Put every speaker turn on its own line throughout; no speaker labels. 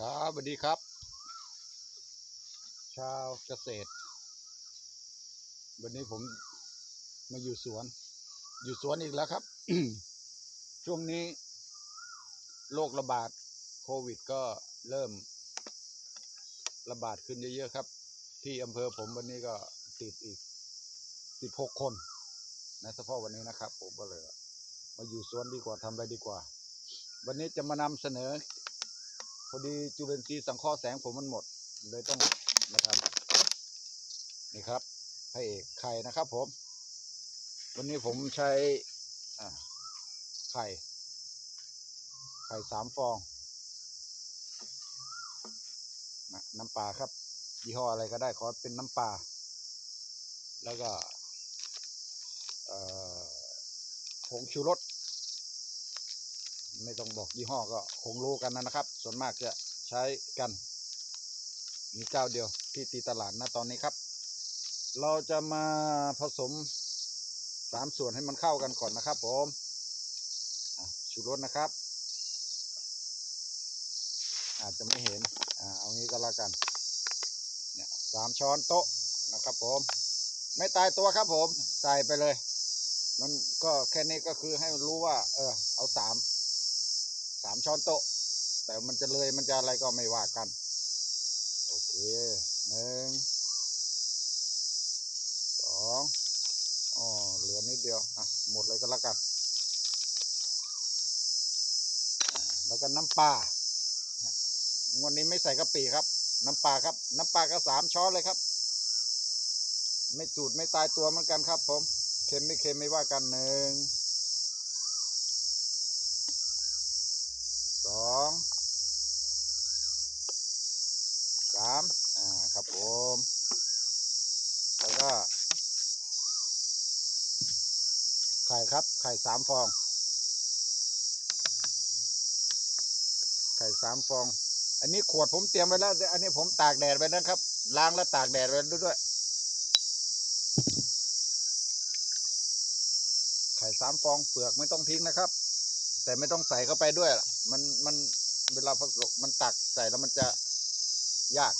ครับสวัสดีครับ ชาวเกษตร วันนี้ผมมาอยู่สวน อยู่สวนอีกแล้วครับ ช่วงนี้โรคระบาดโควิดก็เริ่ม ระบาดขึ้นเยอะๆครับ ที่อำเภอผมวันนี้ก็ติดอีกสิบหกคนนะเฉพาะวันนี้นะครับ ผมก็เลย มาอยู่สวนดีกว่าทำอะไรดีกว่า วันนี้จะมานำเสนอ พอดีจุลินทรีย์สังเคราะห์แสงผมมันหมด เลยต้องมาทำนี่ครับพระเอกไข่นะครับ ผม วันนี้ผมใช้อ่าไข่ ไข่สามฟองนะน้ำปลาครับยี่ห้ออะไรก็ได้ขอเป็นน้ำปลาแล้วก็เอ่อผงชูรส ไม่ต้องบอกยี่ห้อก็คงรู้กันนะครับ ส่วนมากจะใช้กัน มีเจ้าเดียวที่ตีตลาดนะตอนนี้ครับ เราจะมาผสมสามส่วนให้มันเข้ากันก่อนนะครับ ผมชูรสนะครับ อาจจะไม่เห็นอเอางี้ก็แล้วกันเนี่ยสามช้อนโต๊ะนะครับ ผม ไม่ตายตัวครับ ผมใส่ไปเลย มันก็แค่นี้ก็คือให้รู้ว่า เออ เอาสาม สามช้อนโต๊ะ แต่มันจะเลยมันจะอะไรก็ไม่ว่ากัน โอเคหนึ่งสองอ๋อเหลือนิดเดียว อะ หมดเลยก็แล้วกัน แล้วก็น้ำปลาวันนี้ไม่ใส่กะปิครับ น้ำปลาครับ น้ำปลาก็สามช้อนเลยครับ ไม่สูตรไม่ตายตัวเหมือนกันครับ ผม เค็มไม่เค็มไม่ว่ากันหนึ่ง องสามอ่าครับผม แล้วก็ ไข่ครับ ไข่สามฟอง ไข่สามฟอง อันนี้ขวดผมเตรียมไว้แล้ว อันนี้ผมตากแดดไว้นะครับ ล้างแล้วตากแดดไว้ด้วยไข่สามฟองเปลือกไม่ต้องทิ้งนะครับ แต่ไม่ต้องใส่เข้าไปด้วยล่ะ มันมันเวลาผสมมันตักใส่แล้วมันจะยาก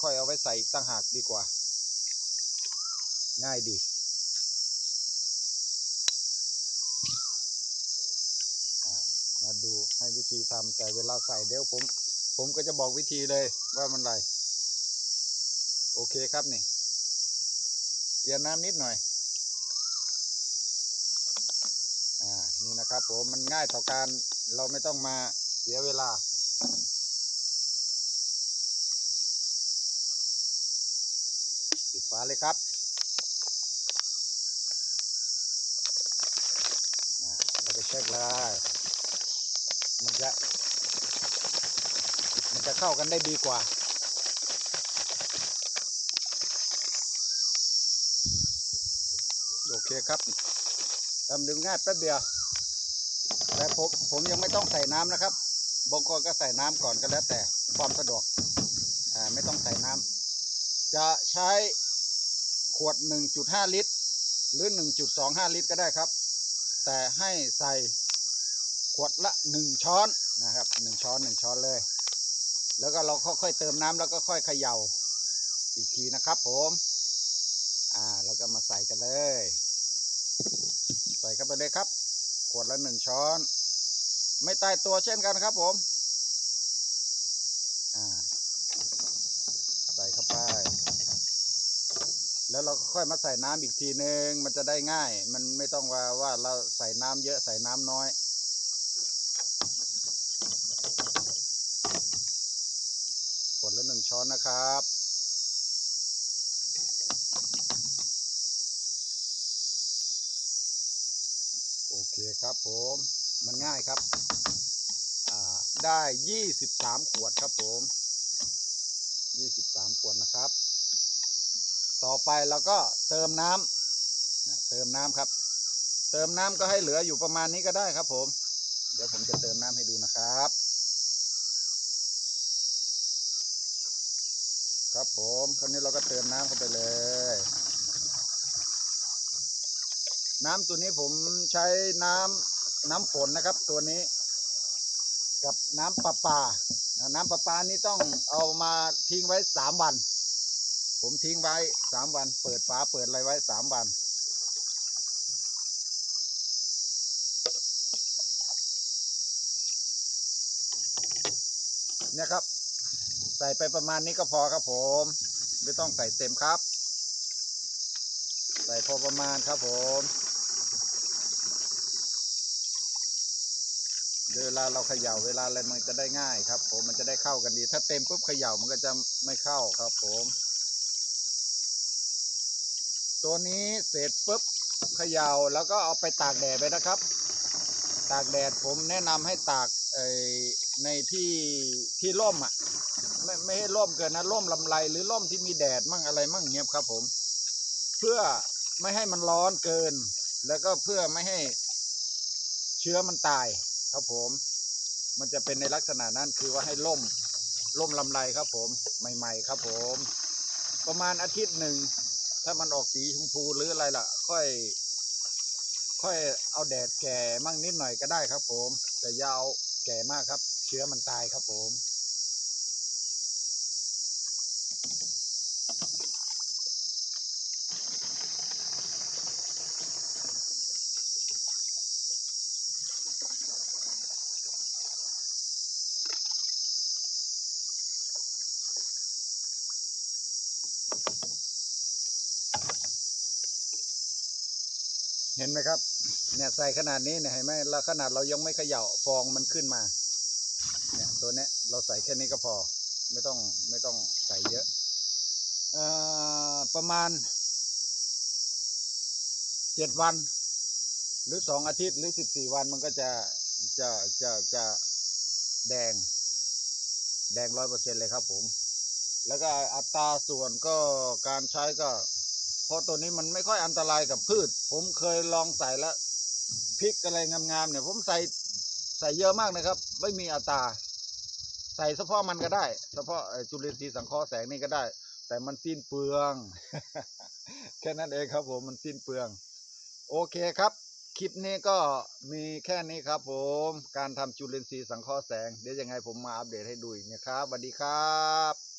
ค่อยเอาไว้ใส่ตั้งหากดีกว่า ง่ายดีมาดูให้วิธีทำแต่เวลาใส่เดี๋ยวผม ผมก็จะบอกวิธีเลยว่ามันไร โอเคครับนี่เกียร์น้ำนิดหน่อย อ่า นี่นะครับผมมันง่ายต่อการเราไม่ต้องมาเสียเวลา ปิดฝาเลยครับเราไปเช็คเลยมันจะ มันจะเข้ากันได้ดีกว่าโอเคครับทำดึงง่ายแป๊บเดียว ผมผมยังไม่ต้องใส่น้ำนะครับบางคนก็ใส่น้ำก่อนก็แล้วแต่ความสะดวกอ่าไม่ต้องใส่น้ำจะใช้ขวด 1.5 ลิตร หรือ 1.25 ลิตรก็ได้ครับ แต่ให้ใส่ขวดละ 1 ช้อนนะครับ 1 ช้อน 1 ช้อนเลย แล้วก็เราค่อยๆเติมน้ำแล้วก็ค่อยเขย่าอีกทีนะครับ ผมอ่าแล้วก็มาใส่กันเลย ใส่เข้าไปเลยครับ ขวดละหนึ่งช้อน ไม่ตายตัวเช่นกันครับผมใส่เข้าไป แล้วเราค่อยมาใส่น้ำอีกทีนึง มันจะได้ง่าย มันไม่ต้องว่าว่าเราใส่น้ำเยอะใส่น้ำน้อยขวดละหนึ่งช้อนนะครับโอเคครับผม มันง่ายครับได้ยี่สิบสามขวดครับผมยี่สิบสามขวดนะครับ ต่อไปเราก็เติมน้ำนะเติมน้ำครับ เติมน้ำก็ให้เหลืออยู่ประมาณนี้ก็ได้ครับผม เดี๋ยวผมจะเติมน้ำให้ดูนะครับ ครับผมคราวนี้เราก็เติมน้ำเข้าไปเลย น้ำตัวนี้ผมใช้น้ำ น้ำฝนนะครับ ตัวนี้ กับน้ำประปาอ่าน้ำประปานี่ต้องเอามาทิ้งไว้สามวัน ผมทิ้งไว้สามวัน เปิดฝาเปิดอะไรไว้สามวัน เนี่ยครับ ใส่ไปประมาณนี้ก็พอครับผม ไม่ต้องใส่เต็มครับ ใส่พอประมาณครับผม เวลาเราเขย่าเวลาอะไรมันจะได้ง่ายครับ ผมมันจะได้เข้ากันดี ถ้าเต็มปุ๊บเขย่ามันก็จะไม่เข้าครับ ผม ตัวนี้เสร็จปุ๊บเขย่าแล้วก็เอาไปตากแดดไปนะครับ ตากแดดผมแนะนำให้ตากในที่ที่ร่มอะ ไม่ไม่ให้ร่มเกินนะร่มลำไรหรือร่มที่มีแดดมั่งอะไรมั่งเงี้ยครับ ผม เพื่อไม่ให้มันร้อนเกิน แล้วก็เพื่อไม่ให้เชื้อมันตาย ครับผม มันจะเป็นในลักษณะนั้นคือว่าให้ร่มร่มลำไรครับผมใหม่ ๆ ครับผม ประมาณอาทิตย์หนึ่ง ถ้ามันออกสีชมพูหรืออะไรล่ะ ค่อย ค่อยเอาแดดแก่มั่งนิดหน่อยก็ได้ครับผม แต่ยาวแก่มากครับ เชื้อมันตายครับผม เห็นไหมครับ เนี่ยใส่ขนาดนี้เนี่ยเห็นไหมแล้วขนาดเรายังไม่เขย่าฟองมันขึ้นมา เนี่ยตัวเนี้ยเราใส่แค่นี้ก็พอ ไม่ต้องไม่ต้องใส่เยอะเอ่อประมาณเจ็ดวัน หรือสองอาทิตย์หรือสิบสี่วันมันก็จะจะจะจะแดง แดงร้อยเปอร์เซ็นเลยครับผม แล้วก็อัตราส่วนก็การใช้ก็ เพราะตัวนี้มันไม่ค่อยอันตรายกับพืช ผมเคยลองใส่แล้วพริกอะไรงามๆเนี่ย ผมใส่ใส่เยอะมากนะครับ ไม่มีอัตราใส่เฉพาะมันก็ได้เฉพาะจุลินทรีย์สังเคราะห์แสงนี่ก็ได้ แต่มันสิ้นเปลือง แค่นั้นเองครับผมมันสิ้นเปลือง โอเคครับคลิปนี้ก็มีแค่นี้ครับผม การทำจุลินทรีย์สังเคราะห์แสง เดี๋ยวยังไงผมมาอัปเดตให้ดูอีกนะครับสวัสดีครับ